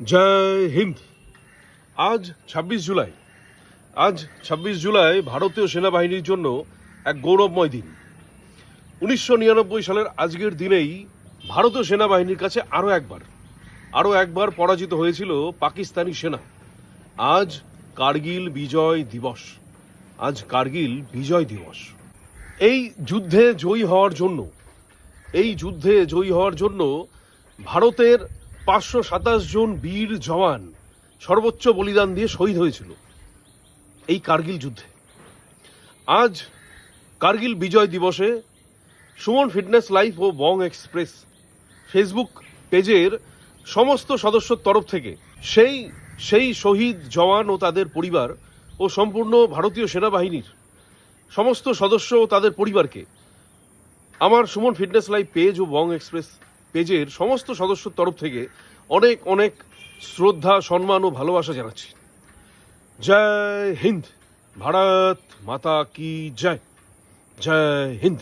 জয় হিন্দ। আজ ছাব্বিশ জুলাই। আজ ছাব্বিশ জুলাই ভারতীয় সেনাবাহিনীর জন্য এক গৌরবময় দিন। উনিশশো নিরানব্বই সালের আজকের দিনেই ভারতীয় সেনাবাহিনীর কাছে আরও একবার আরও একবার পরাজিত হয়েছিল পাকিস্তানি সেনা। আজ কার্গিল বিজয় দিবস। আজ কার্গিল বিজয় দিবস। এই যুদ্ধে জয়ী হওয়ার জন্য, এই যুদ্ধে জয়ী হওয়ার জন্য ভারতের পাঁচশো সাতাশ জন বীর জওয়ান সর্বোচ্চ বলিদান দিয়ে শহীদ হয়েছিল এই কার্গিল যুদ্ধে। আজ কার্গিল বিজয় দিবসে সুমন ফিটনেস লাইফ ও বং এক্সপ্রেস ফেসবুক পেজের সমস্ত সদস্যর তরফ থেকে সেই সেই শহীদ জওয়ান ও তাদের পরিবার ও সম্পূর্ণ ভারতীয় সেনাবাহিনীর সমস্ত সদস্য ও তাদের পরিবারকে আমার সুমন ফিটনেস লাইভ পেজ ও বং এক্সপ্রেস পেজের সমস্ত সদস্যর তরফ থেকে অনেক অনেক শ্রদ্ধা, সম্মান ও ভালোবাসা জানাচ্ছি। জয় হিন্দ। ভারত মাতা কি জয়। জয় হিন্দ।